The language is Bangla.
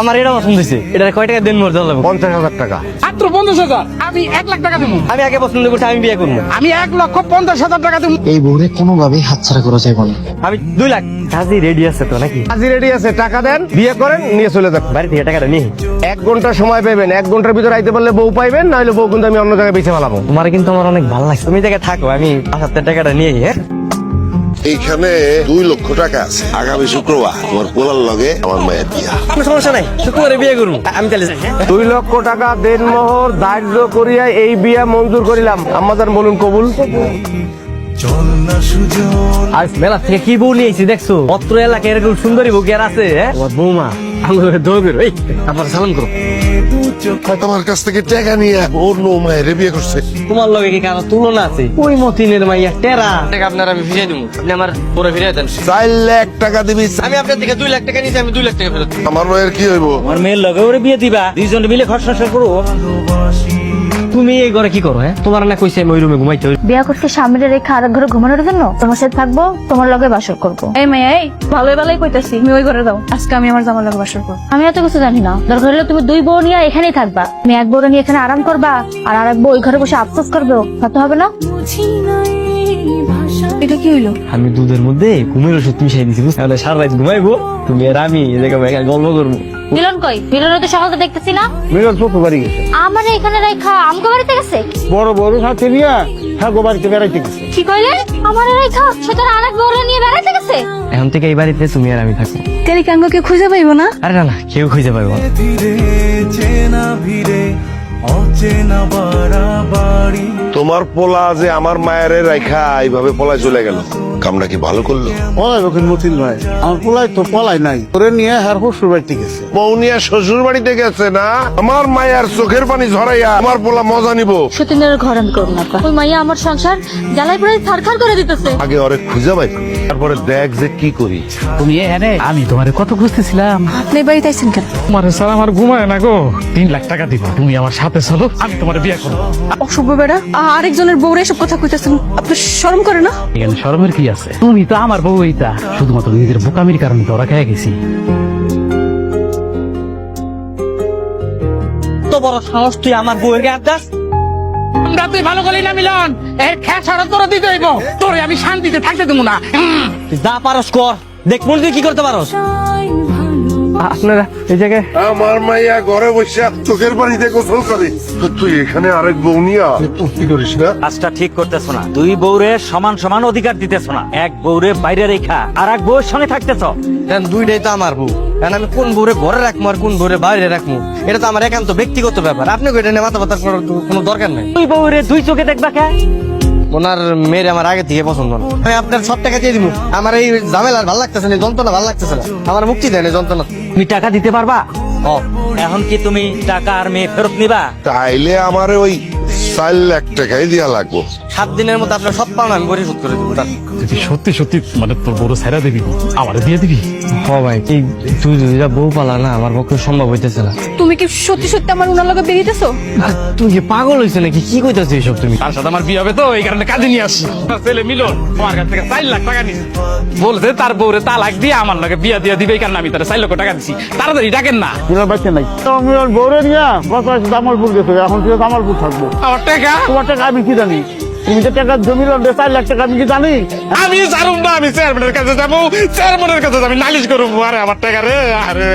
আমার এটা পছন্দ হয়েছে। এটা কয় টাকা দিন মরতে পঞ্চাশ হাজার টাকা। মাত্র পঞ্চাশ হাজার। আমি এক লাখ টাকা দেবো। আমি আগে পছন্দ করছি আমি বিয়ে করব। আমি এক লক্ষ পঞ্চাশ হাজার টাকা দেবো। এই বউরে কোনোভাবেই হাতছাড়া করা যাবে না। আমি দুই লাখ। কাজী রেডি আছে তো নাকি? কাজী রেডি আছে টাকা দেন বিয়ে করেন নিয়ে চলে যান। বাড়ি থেকে টাকাটা নিয়ে এক ঘণ্টা সময় পাবেন এক ঘণ্টার ভিতরে আইতে পারলে বউ পাইবেন নাহলে বউ কিন্তু আমি অন্য জায়গায় বেছে ফেলাবো। তোমার কিন্তু আমার অনেক ভালো লাগছে। তুমি জায়গায় থাকো আমি পাঁচ হাজার টাকাটা নিয়ে হ্যাঁ? এইখানে দুই লক্ষ টাকা আছে। আগামী শুক্রবার তোমার পোলার লগে আমার মায়ের বিয়া। কোনো সমস্যা নাই শুক্রবারে বিয়ে করুন। আমি তাহলে যাই, হ্যাঁ? দুই লক্ষ টাকা দেন মোহর দায়িত্ব করিয়া এই বিয়া মঞ্জুর করিলাম। আমাদের বলুন কবুল। আর আজ মেলা থেকে কি বউ নিয়েছি দেখছ? অত্র এলাকায় এরকম সুন্দরী বউ কি আর আছে হ্যাঁ? এই সালাম করো। তোমার কাছ থেকে টাকা নিয়ে মায়ের বিয়ে করছে। তোমার লগে কি কারও তুলনা আছে? ওই মতিনের মাইয়া টেরা। টাকা আপনার আমি ফিরিয়ে দেবো আপনি আমার পরে ফিরিয়ে দেন। চার লাখ টাকা দিবি। আমি আপনার থেকে দুই লাখ টাকা নিয়েছি আমি দুই লাখ টাকা ফেরত দিবো। আমার মায়ের কি হইব? আমার মেয়ের লগে ওরে বিয়ে দিবা। দুইজন মিলে ঘর সংসার করো তুমি এই ঘরে কি করো হ্যাঁ? তোমার না কইছে আমি ওই রুমে ঘুমাইতে বিয়া করতে সামনে রেখে আর ঘরে ঘুমানোর জন্য? তোমার সাথে থাকব তোমার লগে বাসর করব। এই মেয়ে এই ভালোই ভালোই কইতাছি। আমি ওই ঘরে দাও আজকে আমি আমার জামার লগে বাসর করব। আমি এত কিছু জানি না। দরকার হলে তুমি দুই বউ নিয়ে এখানেই থাকবা। আমি এক বউ নিয়ে এখানে আরাম করবা আর আরেক বউ ওই ঘরে বসে আফসোস করবে তা তো হবে না। এটা কি হইল? আমি দুধের মধ্যে ঘুমের ওষুধ মিশাই দিছি বুঝতে পারলে সারা রাত ঘুমাইবো তুমি আর আমি এই জায়গায় গল্প করব। মিলন কই? মিলনের তো সকালে দেখতেছি না। মিলন শ্বশুর বাড়ি গেছে। আমার এখানে রেখা আমগো বাড়িতে গেছে? বড় বড় সাথে নিয়ে হ্যাঁ গো বাড়িতে বেড়াইতে গেছে। কি কইলে? আমার রেখা সেটা আরেক বউ নিয়ে বেড়াইতে গেছে? এখন থেকে এই বাড়িতে তুমি আর আমি থাকব। তেলিকাঙ্গকে খুঁজে পাইবো না? আরে না না কেউ খুঁজে পাইবো না। তোমার পোলা যে আমার মায়ের রেখা এইভাবে পোলায় চলে গেল। কামটা কি ভালো করল? পলাই বকেন মতিন ভাই। আমার পোলাই তো পলাই নাই। করে নিয়ে হার শ্বশুর বাড়িতে গেছে। বৌনিয়া শ্বশুর বাড়িতে গেছে না? আমার মায়ের চোখের পানি ঝরাইয়া আমার পোলা মজা নিব। সতীনের ঘর আমি করব না ওই মাইয়া আমার সংসার জ্বালাই পড়ে থারখার করে দিতেছে। আগে ওরে খুঁজে পাই তারপরে দেখ যে কি করি। তুমি এখানে? আমি তোমার কত খুঁজতেছিলাম। আপনি বাড়িতে আইছেন কেন? তোমার স্যার আমার ঘুমায় না গো। তিন লাখ টাকা দিব। তুমি আমার সাথে চলো আমি তোমার বিয়ে করব। অসভ্য বেড়া আরেকজনের বউরে এসব কথা কইতেছেন। আপনি শরম করে না? এখানে শরমের কি আছে। তুমি তো আমার বউ এইটা। শুধুমাত্র নিজের বোকামির কারণে তো ওরা খেয়ে গেছি। তো বড় সাহস তুই আমার বউয়ের গায়ে দাস? আমরা তুই ভালো করলি না মিলন। এর খেয়ে ছাড়া তোরা দিতে হইব। তোরে আমি শান্তিতে থাকতে দেবো না। যা পারস কর। দেখ মন তুই কি করতে পারস? আপনারা এই জায়গায় আমার মাইয়া ঘরে বসে চোখের পানিতে গোসল করে। তুই এখানে আরেক বৌনিয়া কি করিস না? কাজটা ঠিক করতেছ না। দুই বউরে সমান সমান অধিকার দিতেছ না। এক বউরে বাইরে রেখা আর এক বউয়ের সঙ্গে থাকতেছ। কারণ দুইটাই তো আমার বউ। কারণ আমি কোন বউরে ঘরে রাখব আর কোন বউরে বাইরে রাখব এটা তো আমার একান্ত ব্যক্তিগত ব্যাপার। আপনি এটা নিয়ে মাথা ব্যথা করার তো কোনো দরকার নাই। দুই বউরে দুই চোখে দেখবা কে? ওনার মেয়ের আমার আগে থেকে পছন্দ না। আমি আপনার সব টাকা দিয়ে দিব আমার এই ঝামেলা ভালো লাগতেছে না যন্ত্রণা ভালো লাগতেছে না। আমার মুক্তি দেন এই যন্ত্রণা। তুমি টাকা দিতে পারবা? ও এখন কি তুমি টাকা আর মেয়ে ফেরত নিবা? তাইলে আমার ওই চার লাখ টাকাই দিয়া লাগবো। সাত দিনের মধ্যে আপনার সব পাওনা আমি পরিশোধ করে দেবো তার। সত্যি সত্যি মানে তোর বড় সাইরা দিবি আমার দিয়ে দিবি? হ ভাই এই তুই যা বউ পালা না আমার পক্ষে সম্ভব হইতেছে না। তুমি কি সত্যি সত্যি আমার উনার লগে আর কি পাগল নাকি? কি কইতাছিস এসব তুমি? তার সাথে আমার বিয়ে হবে তো এই কারণে কাজে নিয়ে আসছি। আমার ছেলে মিলন আমার কাছ থেকে চার লাখ টাকা নিয়েছে বলছে তার বউরে তালাক দিয়ে আমার লগে বিয়া দিয়ে দিবে এই কারণে আমি তার চার লক্ষ টাকা দিছি। তাড়াতাড়ি ডাকেন না। মিলন বাচ্চা নাই তো মিলন বউরে নিয়ে গত আছে জামালপুর গেছে এখন তুই জামালপুর থাকব। আমার টাকা? তোমার টাকা আমি কি জানি? তুমি যে টাকা জমি লোন চার লাখ টাকা, আমি কি জানি? আমি জানুম না, আমি চেয়ারম্যানের কাছে যাব। চেয়ারম্যানের কাছে যাব, নালিশ করব আরে আমার টাকা রে, আরে।